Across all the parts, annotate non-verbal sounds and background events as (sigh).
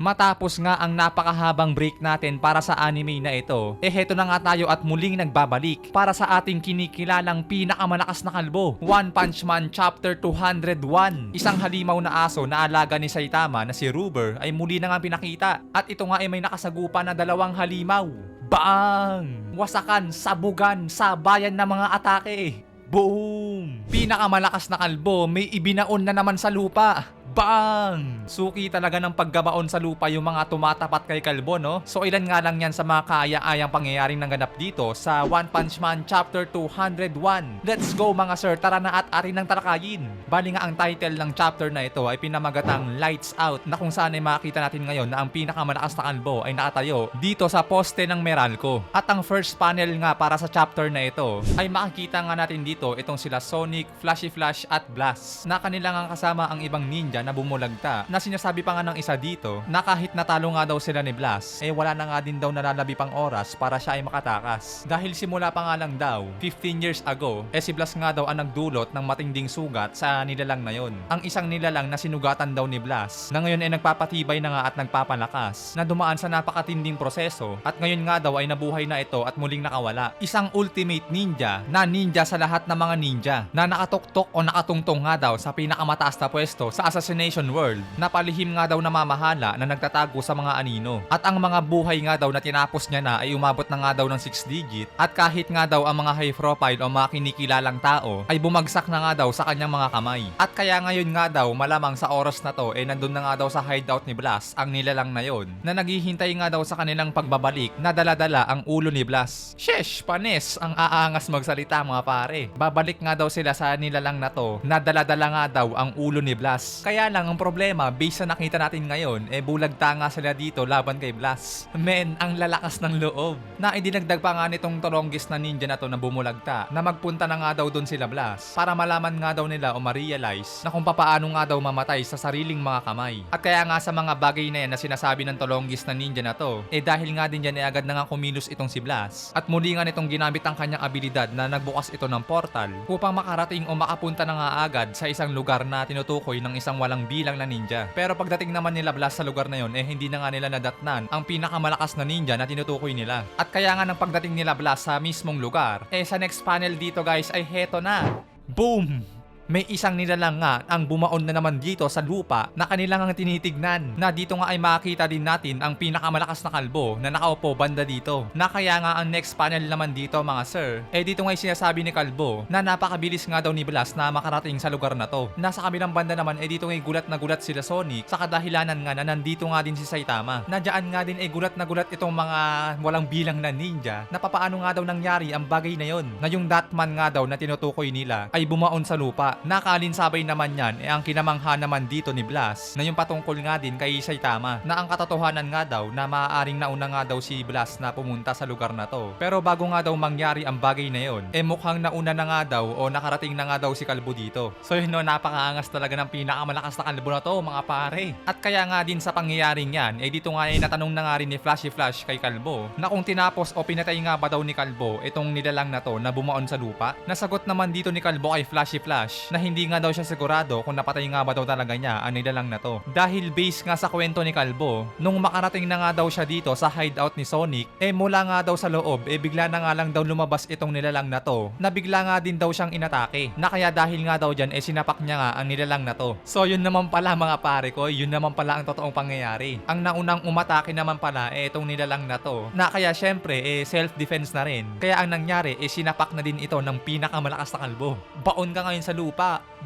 Matapos nga ang napakahabang break natin para sa anime na ito, eh heto na nga tayo at muling nagbabalik para sa ating kinikilalang pinakamalakas na kalbo, One Punch Man Chapter 201. Isang halimaw na aso na alaga ni Saitama na si Ruber ay muli na nga pinakita at ito nga ay may nakasagupa na dalawang halimaw. Bang! Wasakan, sabugan, sabayan ng mga atake. Boom! Pinakamalakas na kalbo, may ibinaon na naman sa lupa. Bang! Suki talaga ng paggabaon sa lupa yung mga tumatapat kay Kalbo, no? So ilan nga lang yan sa mga kaaya-ayang pangyayaring nanganap dito sa One Punch Man Chapter 201. Let's go mga sir, tara na at arin ng talakayin. Bali nga ang title ng chapter na ito ay pinamagatang Lights Out na kung saan ay makita natin ngayon na ang pinakamalakas na kalbo ay nakatayo dito sa poste ng Meralco. At ang first panel nga para sa chapter na ito ay makikita nga natin dito itong sila Sonic, Flashy Flash at Blast na kanilang ang kasama ang ibang ninja na bumulagta na sinasabi pa nga ng isa dito na kahit natalo nga daw sila ni Blast eh wala na nga din daw nalalabi pang oras para siya ay makatakas. Dahil simula pa nga lang daw 15 years ago eh si Blast nga daw ang nagdulot ng matinding sugat sa nilalang na yon. Ang isang nilalang na sinugatan daw ni Blast na ngayon ay nagpapatibay na nga at nagpapalakas na dumaan sa napakatinding proseso at ngayon nga daw ay nabuhay na ito at muling nakawala. Isang ultimate ninja na ninja sa lahat ng mga ninja na nakatuktok o nakatungtong nga daw sa pinakamataas na pwesto sa assassination world na palihim nga daw namamahala na nagtatago sa mga anino. At ang mga buhay nga daw na tinapos niya na ay umabot na nga daw ng 6 digit at kahit nga daw ang mga high profile o mga kinikilalang tao ay bumagsak na nga daw sa kanyang mga kamay. At kaya ngayon nga daw malamang sa oras na to eh nandun na nga daw sa hideout ni Blas ang nilalang na yon na naghihintay nga daw sa kanilang pagbabalik na daladala ang ulo ni Blas. Shesh, panis ang aangas magsalita mga pare. Babalik nga daw sila sa nilalang na to na daladala nga daw ang ulo ni Blas. Kaya lang ang problema, based sa nakita natin ngayon, eh bulagta nga sila dito laban kay Blas. Men, ang lalakas ng loob. Na idinagdag pa nga nitong torongis na ninja na to na bumulagta na magpunta na nga daw doon sila Blas para malaman nga daw nila o ma-realize na kung papaano nga daw mamatay sa sariling mga kamay. At kaya nga sa mga bagay na yan na sinasabi ng torongis na ninja na to, eh dahil nga din dyan eh agad na nga kumilos itong si Blas. At muli nga nitong ginamit ang kanyang abilidad na nagbukas ito ng portal upang makarating o makapunta na nga agad sa isang lugar na tinutukoy ng isang walang bilang na ninja. Pero pagdating naman nila Blas sa lugar na yon eh hindi na nga nila nadatnan ang pinakamalakas na ninja na tinutukoy nila. At kaya nga ng pagdating nila Blas sa mismong lugar, eh sa next panel dito guys ay heto na. Boom! May isang nilalang nga ang bumaon na naman dito sa lupa na kanilang ang tinitignan na dito nga ay makita din natin ang pinakamalakas na kalbo na nakaupo banda dito. Na kaya nga ang next panel naman dito mga sir eh dito nga ay sinasabi ni Kalbo na napakabilis nga daw ni Blas na makarating sa lugar na to. Nasa kabilang banda naman eh dito nga ay gulat na gulat sila Sonic sa kadahilanan nga na nandito nga din si Saitama. Na dyan nga din ay gulat na gulat itong mga walang bilang na ninja na papaano nga daw nangyari ang bagay na yon na yung Datman nga daw na tinutukoy nila ay bumaon sa lupa Nakalinsabay naman yan eh ang kinamangha naman dito ni Blas na yung patungkol nga din kay Saitama na ang katotohanan nga daw na maaaring nauna nga daw si Blas na pumunta sa lugar na to. Pero bago nga daw mangyari ang bagay na yon, eh mukhang nauna na nga daw o nakarating na nga daw si Kalbo dito. So yun no, napakaangas talaga ng pinakamalakas na kalbo na to mga pare. At kaya nga din sa pangyayaring yan, eh dito nga eh natanong na nga rin ni Flashy Flash kay Kalbo na kung tinapos o pinatay nga ba daw ni Kalbo itong nilalang na to na bumaon sa lupa. Nasagot naman dito ni Kalbo kay Flashy Flash na hindi nga daw siya sigurado kung napatay nga ba daw talaga niya ang nilalang na to. Dahil base nga sa kwento ni Kalbo, nung makarating na nga daw siya dito sa hideout ni Sonic, eh mula nga daw sa loob, eh bigla na nga lang daw lumabas itong nilalang na to, na bigla nga din daw siyang inatake. Na kaya dahil nga daw dyan, eh sinapak niya nga ang nilalang na to. So yun naman pala mga pare ko, yun naman pala ang totoong pangyayari. Ang naunang umatake naman pala, eh itong nilalang na to, na kaya syempre, eh self-defense na rin. Kaya ang nangyari, eh sinapak na din ito ng pinakamalakas na kalbo. Baon ka ngayon sa lupa,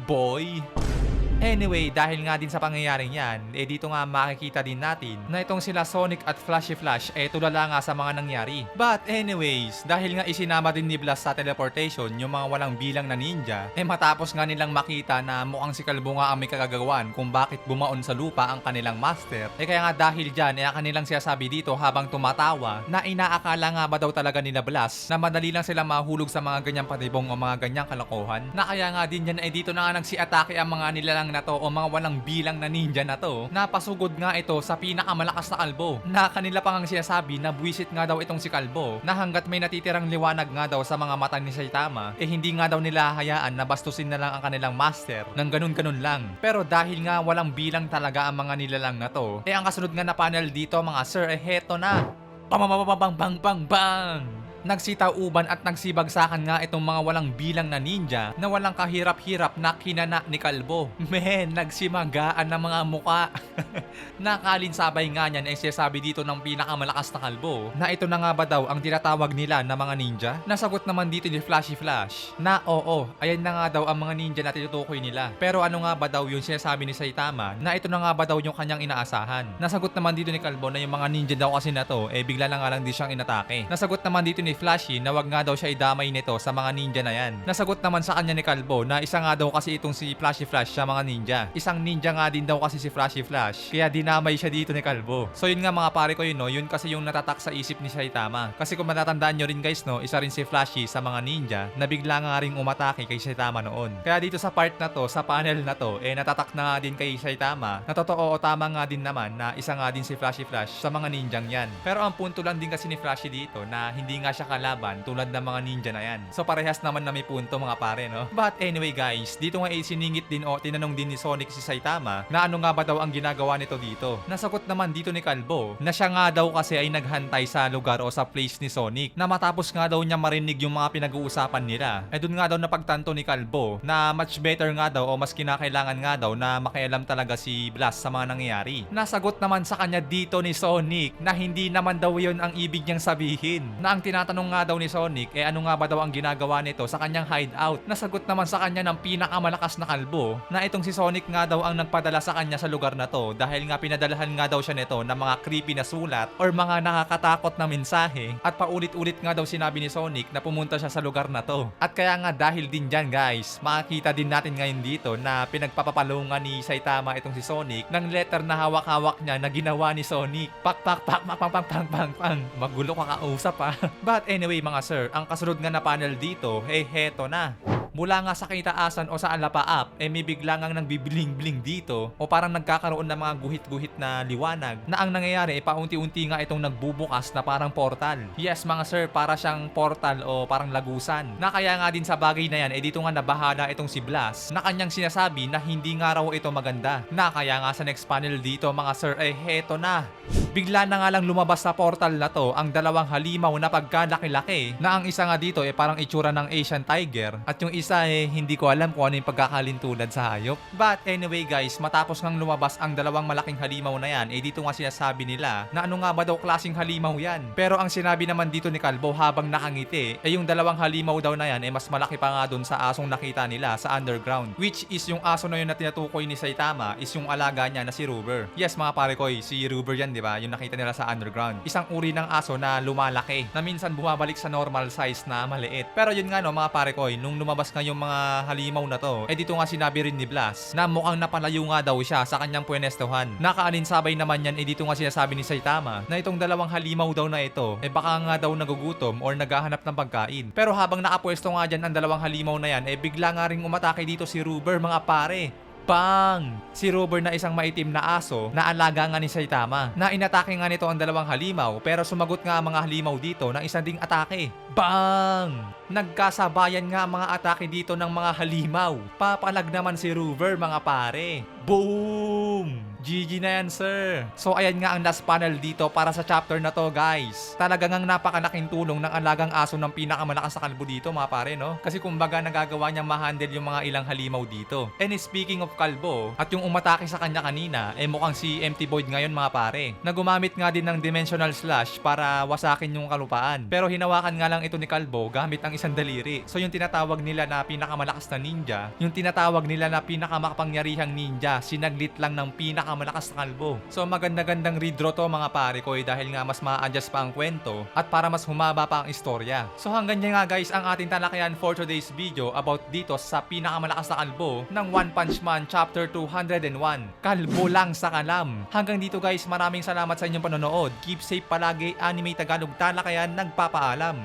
Boy. Anyway, dahil nga din sa pangyayaring yan, eh dito nga makikita din natin na itong sila Sonic at Flashy Flash eh tulala nga sa mga nangyari. But anyways, dahil nga isinama din ni Blast sa teleportation yung mga walang bilang na ninja, eh matapos nga nilang makita na mukhang si Kalbo nga ang may kagagawan kung bakit bumaon sa lupa ang kanilang master, eh kaya nga dahil dyan, eh ang kanilang sinasabi dito habang tumatawa na inaakala nga ba daw talaga nila Blast na madali lang sila mahulog sa mga ganyang patibong o mga ganyang kalokohan, na kaya nga din yan eh dito na nga nagsiatake ang mga nilalang lang na to o mga walang bilang na ninja na to, napasugod nga ito sa pinakamalakas na kalbo. Na kanila pa ngang sinasabi na buwisit nga daw itong si kalbo na hanggat may natitirang liwanag nga daw sa mga mata ni Saitama, eh hindi nga daw nila hayaan na bastusin na lang ang kanilang master ng ganun-ganun lang. Pero dahil nga walang bilang talaga ang mga nilalang na to, eh ang kasunod nga na panel dito mga sir, eh heto na. Bang bang bang bang bang bang bang! Nagsitauban at nagsibagsakan nga itong mga walang bilang na ninja na walang kahirap-hirap na kinana ni Kalbo. (laughs) Men, nagsimagaan ng mga muka. (laughs) Nakalinsabay nga niyan ay sinasabi dito ng pinakamalakas na kalbo na ito na nga ba daw ang tinatawag nila na mga ninja? Nasagot naman dito ni Flashy Flash na oo, ayan na nga daw ang mga ninja na tinutukoy nila. Pero ano nga ba daw yung sinasabi ni Saitama na ito na nga ba daw yung kanyang inaasahan? Nasagot naman dito ni Kalbo na yung mga ninja daw kasi na to eh bigla na nga lang di siyang inatake. Nasagot naman dito ni Flashy na wag nga daw siya idamay nito sa mga ninja na yan. Nasagot naman sa kanya ni Kalbo na isa nga daw kasi itong si Flashy Flash sa mga ninja. Isang ninja nga din daw kasi si Flashy Flash. Kaya dinamay siya dito ni Kalbo. So yun nga mga pare ko yun no, yun kasi yung natatak sa isip ni Saitama. Kasi kung matatandaan nyo rin guys no, isa rin si Flashy sa mga ninja na bigla nga ring umatake kay Saitama noon. Kaya dito sa part na to, sa panel na to, eh natatak na nga din kay Saitama na totoo o tama nga din naman na isa nga din si Flashy Flash sa mga ninjang yan. Pero ang punto lang din kasi ni Flashy dito na hindi nga siya kalaban tulad ng mga ninja na yan. So parehas naman na may punto mga pare no. But anyway guys, dito nga eh siningit din o tinanong din ni Sonic si Saitama na ano nga ba daw ang ginagawa nito dito. Nasagot naman dito ni Kalbo na siya nga daw kasi ay naghantay sa lugar o sa place ni Sonic na matapos nga daw niya marinig yung mga pinag-uusapan nila. Eh dun nga daw napagtanto ni Kalbo na much better nga daw o mas kinakailangan nga daw na makialam talaga si Blast sa mga nangyayari. Nasagot naman sa kanya dito ni Sonic na hindi naman daw yun ang ibig niyang sabihin. Na ang tinatanong nga daw ni Sonic eh ano nga ba daw ang ginagawa nito sa kanyang hideout. Nasagot naman sa kanya ng pinakamalakas na kalbo na itong si Sonic nga daw ang nagpadala sa kanya sa lugar na to dahil nga pinadalahan nga daw siya nito ng mga creepy na sulat or mga nakakatakot na mensahe at paulit-ulit nga daw sinabi ni Sonic na pumunta siya sa lugar na to. At kaya nga dahil din dyan guys, makikita din natin ngayon dito na pinagpapapalungan ni Saitama itong si Sonic ng letter na hawak-hawak niya na ginawa ni Sonic. Pak pak pak pak pang pang pang pang pang. Magulo ka kausap ha. (laughs) But anyway mga sir, ang kasunod nga na panel dito, eh heto na. Mula nga sa kitaasan o sa alapaap, eh may bigla ngang nagbibiling-bling dito o parang nagkakaroon ng mga guhit-guhit na liwanag na ang nangyayari eh paunti-unti nga itong nagbubukas na parang portal. Yes mga sir, para siyang portal o parang lagusan. Na kaya nga din sa bagay na yan, eh dito nga nabahala itong si Blas na kanyang sinasabi na hindi nga raw ito maganda. Na kaya nga sa next panel dito mga sir, eh heto na. Bigla na nga lang lumabas sa portal na to ang dalawang halimaw na pagkalaki-laki na ang isa nga dito eh parang itsura ng Asian Tiger at yung isa eh hindi ko alam kung ano yung pagkakalintulad sa hayop. But anyway guys, matapos ngang lumabas ang dalawang malaking halimaw na yan, eh dito nga sinasabi nila na ano nga ba daw klaseng halimaw yan. Pero ang sinabi naman dito ni Kalbo habang nakangiti, eh yung dalawang halimaw daw na yan eh mas malaki pa nga dun sa asong nakita nila sa underground. Which is yung aso na yun na tinutukoy ni Saitama is yung alaga niya na si Ruber. Yes mga pare ko, eh, si Ruber yan di ba? Yung nakita nila sa underground. Isang uri ng aso na lumalaki na minsan bumabalik sa normal size na maliit. Pero yun nga no mga pare ko, eh, nung lumabas nga yung mga halimaw na to, eh dito nga sinabi rin ni Blas na mukhang napalayo nga daw siya sa kanyang pwenestuhan. Nakaalinsabay naman yan, eh dito nga sinasabi ni Saitama na itong dalawang halimaw daw na ito, eh baka nga daw nagugutom or naghahanap ng pagkain. Pero habang nakapwesto nga dyan ang dalawang halimaw na yan, eh bigla nga ring umatake dito si Ruber mga pare. Bang! Si Ruber na isang maitim na aso na alaga nga ni Saitama na inatake nga nito ang dalawang halimaw pero sumagot nga ang mga halimaw dito ng isang ding atake. Bang! Nagkasabayan nga ang mga atake dito ng mga halimaw. Papalag naman si Ruber mga pare. Boom! GG na yan, sir. So, ayan nga ang last panel dito para sa chapter na to, guys. Talaga ngang napakalaking tulong ng alagang aso ng pinakamalakas na kalbo dito, mga pare, no? Kasi kumbaga nagagawa niyang ma-handle yung mga ilang halimaw dito. And speaking of kalbo, at yung umatake sa kanya kanina, eh mukhang si Empty Void ngayon, mga pare. Na gumamit nga din ng Dimensional Slash para wasakin yung kalupaan. Pero hinawakan nga lang ito ni Kalbo gamit ang isang daliri. So, yung tinatawag nila na pinakamalakas na ninja, yung tinatawag nila na pinakamakapangyarihang ninja, sinaglit lang ng pinakamalakas na kalbo. So maganda-gandang redraw to mga pare ko eh, dahil nga mas ma-adjust pa ang kwento at para mas humaba pa ang istorya. So hanggang dyan nga guys ang ating talakayan for today's video about dito sa pinakamalakas na kalbo ng One Punch Man Chapter 201. Kalbo lang sa kalam. Hanggang dito guys maraming salamat sa inyong panonood. Keep safe palagi. Anime Tagalog Talakayan nagpapaalam.